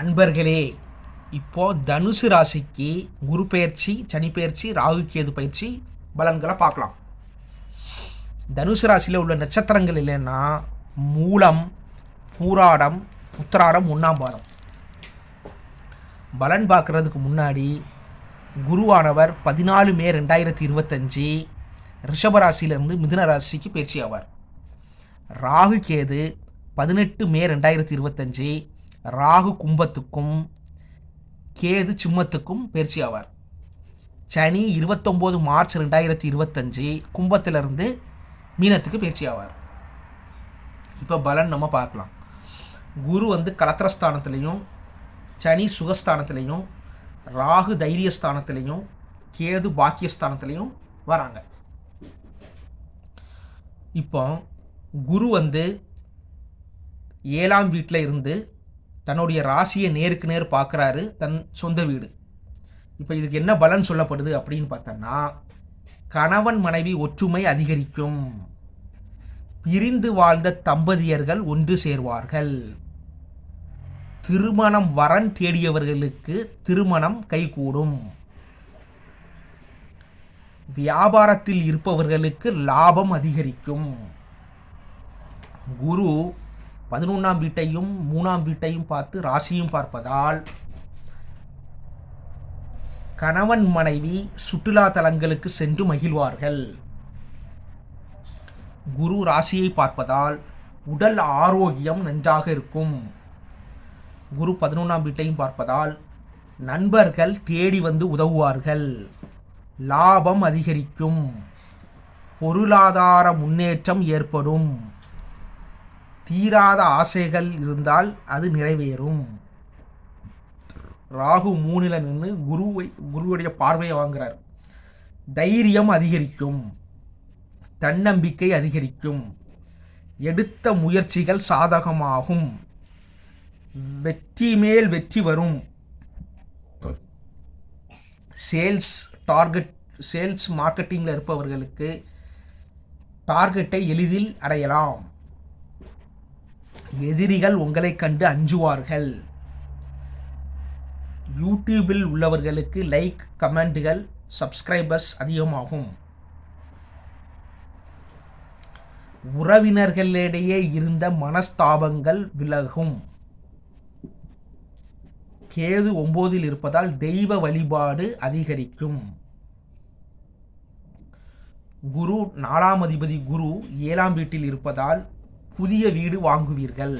அன்பர்களே இப்போ தனுசு ராசிக்கு குரு பயிற்சி சனி பயிற்சி ராகு கேது பயிற்சி பலன்களை பார்க்கலாம். தனுசு ராசியில் உள்ள நட்சத்திரங்கள் இல்லைன்னா மூலம் பூராடம் உத்திராடம் ஒன்றாம் பாதம். பலன் பார்க்குறதுக்கு முன்னாடி குருவானவர் பதினாலு மே ரெண்டாயிரத்தி இருபத்தஞ்சி ரிஷபராசியிலிருந்து மிதுன ராசிக்கு பயிற்சி ஆவார். ராகு கேது பதினெட்டு மே ரெண்டாயிரத்தி இருபத்தஞ்சி ராகு கும்பத்துக்கும் கேது சிம்மத்துக்கும் பயிற்சி ஆவார். சனி இருபத்தொம்போது மார்ச் ரெண்டாயிரத்தி இருபத்தஞ்சி கும்பத்திலிருந்து மீனத்துக்கு பயிற்சி ஆவார். இப்போ பலன் நம்ம பார்க்கலாம். குரு வந்து கலத்திரஸ்தானத்துலேயும் சனி சுகஸ்தானத்துலேயும் ராகு தைரியஸ்தானத்துலேயும் கேது பாக்கியஸ்தானத்துலேயும் வராங்க. இப்போ குரு வந்து ஏழாம் வீட்டில் இருந்து தன்னுடைய ராசியை நேருக்கு நேர் பார்க்குறாரு தன் சொந்த வீடு. இப்போ இதுக்கு என்ன பலன் சொல்லப்படுது அப்படின்னு பார்த்தோன்னா கணவன் மனைவி ஒற்றுமை அதிகரிக்கும். பிரிந்து வாழ்ந்த தம்பதியர்கள் ஒன்று சேர்வார்கள். திருமணம் வரன் தேடியவர்களுக்கு திருமணம் கைகூடும். வியாபாரத்தில் இருப்பவர்களுக்கு லாபம் அதிகரிக்கும். குரு பதினொன்றாம் வீட்டையும் மூணாம் வீட்டையும் பார்த்து ராசியும் பார்ப்பதால் கணவன் மனைவி சுற்றுலா தலங்களுக்கு சென்று மகிழ்வார்கள். குரு ராசியை பார்ப்பதால் உடல் ஆரோக்கியம் நன்றாக இருக்கும். குரு பதினொன்றாம் வீட்டையும் பார்ப்பதால் நண்பர்கள் தேடி வந்து உதவுவார்கள். லாபம் அதிகரிக்கும். பொருளாதார முன்னேற்றம் ஏற்படும். தீராத ஆசைகள் இருந்தால் அது நிறைவேறும். ராகு மூணில் நின்று குருவை குருவுடைய பார்வையை வாங்குறார். தைரியம் அதிகரிக்கும். தன்னம்பிக்கை அதிகரிக்கும். எடுத்த முயற்சிகள் சாதகமாகும். வெற்றி மேல் வெற்றி வரும். சேல்ஸ் டார்கெட் சேல்ஸ் மார்க்கெட்டிங்கில் இருப்பவர்களுக்கு டார்கெட்டை எளிதில் அடையலாம். எதிரிகள் உங்களை கண்டு அஞ்சுவார்கள். யூடியூபில் உள்ளவர்களுக்கு லைக் கமெண்ட்கள் சப்ஸ்கிரைபர்ஸ் அதிகமாகும். உறவினர்களிடையே இருந்த மனஸ்தாபங்கள் விலகும். கேது ஒம்போதில் இருப்பதால் தெய்வ வழிபாடு அதிகரிக்கும். குரு நாலாம் அதிபதி குரு ஏழாம் வீட்டில் இருப்பதால் புதிய வீடு வாங்குவீர்கள்.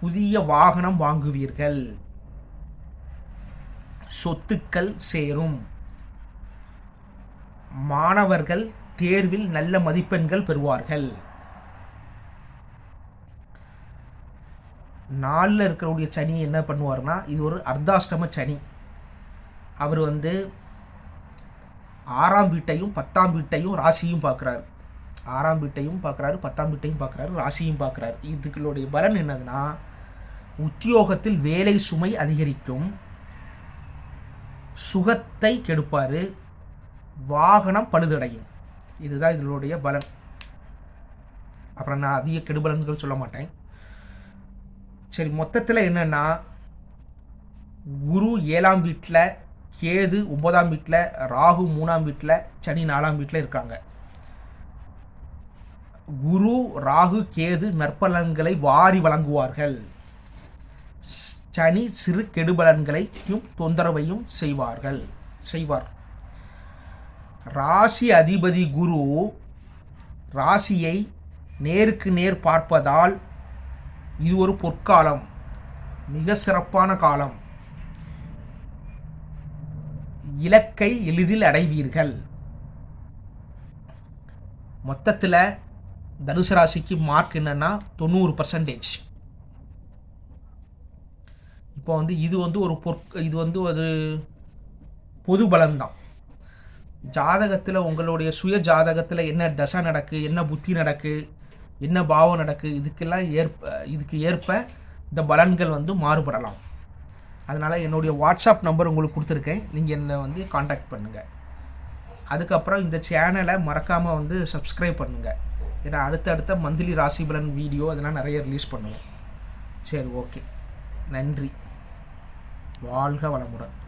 புதிய வாகனம் வாங்குவீர்கள். சொத்துக்கள் சேரும். மாணவர்கள் தேர்வில் நல்ல மதிப்பெண்கள் பெறுவார்கள். நாளில் இருக்கிறவுடைய சனி என்ன பண்ணுவார்னா இது ஒரு அர்த்தாஷ்டம சனி. அவர் வந்து ஆறாம் வீட்டையும் பத்தாம் வீட்டையும் ராசியும் பார்க்குறாரு. ஆறாம் வீட்டையும் பார்க்குறாரு பத்தாம் வீட்டையும் பார்க்குறாரு ராசியும் பார்க்குறாரு. இதுகளுடைய பலன் என்னதுன்னா உத்தியோகத்தில் வேலை சுமை அதிகரிக்கும் சுகத்தை கெடுப்பார் வாகனம் பழுதடையும். இதுதான் இதனுடைய பலன். அப்புறம் நான் அதிக கெடுபலன்கள் சொல்ல மாட்டேன். சரி மொத்தத்தில் என்னென்னா குரு ஏழாம் வீட்டில் கேது ஒன்பதாம் வீட்டில் ராகு மூணாம் வீட்டில் சனி நாலாம் வீட்டில் இருக்காங்க. குரு ராகு கேது நற்பலன்களை வாரி வழங்குவார்கள். சனி சிறு கெடுபலன்களையும் தொந்தரவையும் செய்வார்கள். செய்வார். ராசி அதிபதி குரு ராசியை நேருக்கு நேர் பார்ப்பதால் இது ஒரு பொற்காலம். மிக சிறப்பான காலம். இலக்கை எளிதில் அடைவீர்கள். மொத்தத்தில் தனுசு ராசிக்கு மார்க் என்னன்னா தொண்ணூறு பர்சன்டேஜ் இப்போ வந்து இது வந்து ஒரு பொற் இது வந்து ஒரு பொது பலன்தான். ஜாதகத்தில் உங்களுடைய சுய ஜாதகத்தில் என்ன தசை நடக்கு என்ன புத்தி நடக்கு என்ன பாவம் நடக்கு இதுக்கெல்லாம் ஏற்ப இதுக்கு ஏற்ப இந்த பலன்கள் வந்து மாறுபடலாம். அதனால் என்னுடைய வாட்ஸ்அப் நம்பர் உங்களுக்கு கொடுத்துருக்கேன். நீங்கள் என்னை வந்து காண்டாக்ட் பண்ணுங்கள் அதுக்கப்புறம் இந்த சேனலை மறக்காமல் வந்து சப்ஸ்கிரைப் பண்ணுங்கள் ஏன்னா அடுத்தடுத்த மந்த்லி ராசி பலன் வீடியோ அதெல்லாம் நிறைய ரிலீஸ் பண்ணுவோம். சரி ஓகே நன்றி. வாழ்க வளமுடன்.